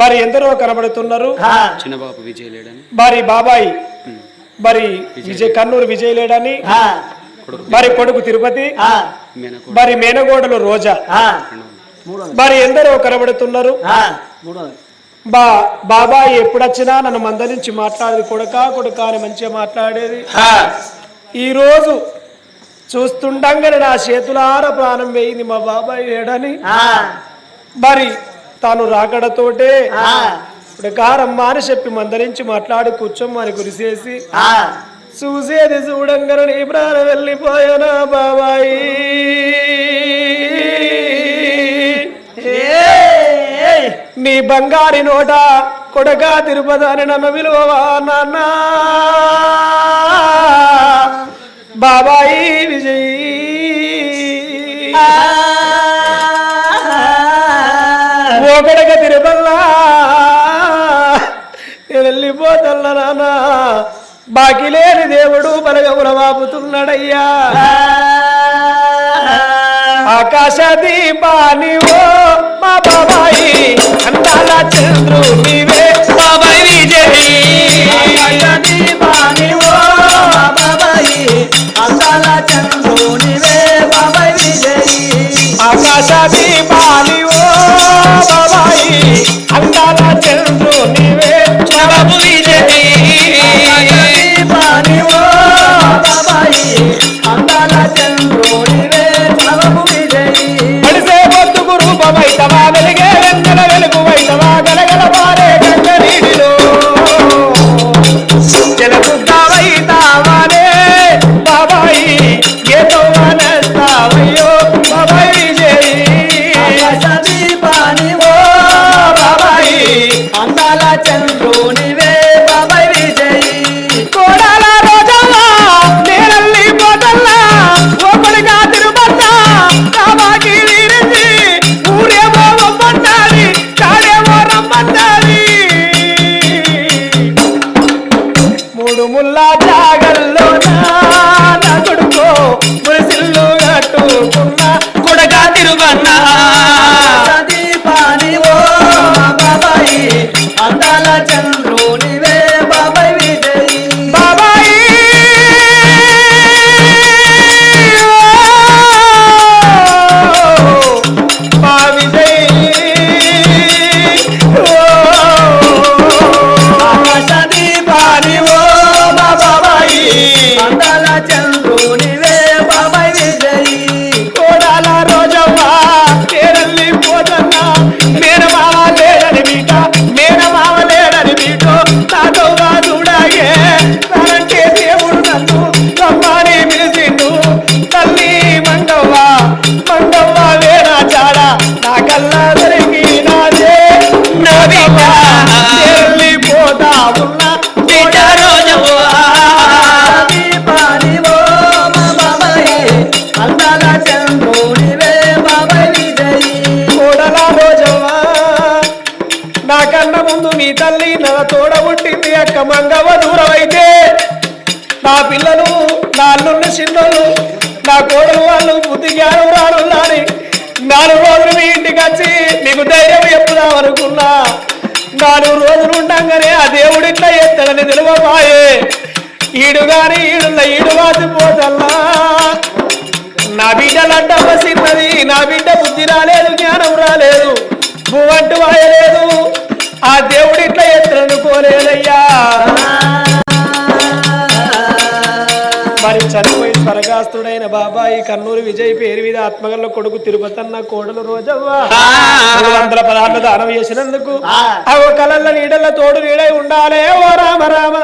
మరి ఎందరో కనబడుతున్నారు? చిన్నబాబు విజయ్ లేడని. మరి బాబాయ్ మరి విజయ్ కన్నూరు విజయ్ లేడని. మరి కొడుకు తిరుపతి. మేనకోడ. మరి మేనగోడలు రోజా. మరి ఎందరో కనబడుతున్నారు? బా బాబాయ్ ఎప్పుడొచ్చినా నన్ను మందలించి మాట్లాడేది కొడక కొడుక అని మంచిగా మాట్లాడేది. ఈ రోజు చూస్తుండగానే నా చేతులార ప్రాణం వేయింది మా బాబాయ్ లేడని. మరి తాను రాకడతోటే ఇప్పుడు కారమ్మా అని చెప్పి మందరించి మాట్లాడి కూర్చోమ్మని కురిసేసి చూసేది చూడంగానే నీ ప్రాణం వెళ్ళిపోయానా బాబాయి. నీ బంగారి నోట కొడగా తిరుపతి అని నన్ను విలువవా నాన్న? బాబాయి ఒకడగ తిరుపల్లా నేను వెళ్ళిపోతల్ల నాన్న. బాకి లేని దేవుడు బలగముల వాపుతున్నాడయ్యా. ఆకాశ దీపాని ఓ మా బాబాయి అందాల చంద్రు నీవే. బాబాయి విజయ్. ఆకాశ దీపాని ఓ మా బాబాయి అందాల బాబాయి విజయ్. ఆకాశ దీపాని ఓ ముల్లా జాగల్లో నా కొడుకో మురిసిల్లు కట్టుకున్న కొడగా తిరుగన్నా అక్క మంగవ దూరమైతే నా పిల్లలు నా అల్లున్న చిన్నోళ్ళు నా కోడలు వాళ్ళు బుద్ధి జ్ఞానం రానున్నాని నాలుగు రోజులు మీ ఇంటికి వచ్చి నీకు ధైర్యం చెప్పుదాం అనుకున్నా నాలుగు రోజులు ఉండంగానే ఆ దేవుడు ఇట్లా ఎత్తడని తెలువబాయే ఈడు గాని ఈడున్న ఈడు వాసిపోతల్లా. నా బిడ్డ లడ్డమ్మ సిన్నది నా బిడ్డ బుద్ధి రాలేదు జ్ఞానం రాలేదు. దేవుడి ఇట్లా ఎత్తులనుకోలేదయ్యా మరి చనిపోయి స్వర్గాస్తుడైన బాబాయి కన్నూరు విజయ్ పేరు మీద ఆత్మగల్ల కొడుకు తిరుపతన్న కోడలు రోజవ్వ. వందల పదహారులు దానం చేసినందుకు ఆ. కలల్ల నీడల్ల తోడు నీడై ఉండాలే ఓ రామ రామ.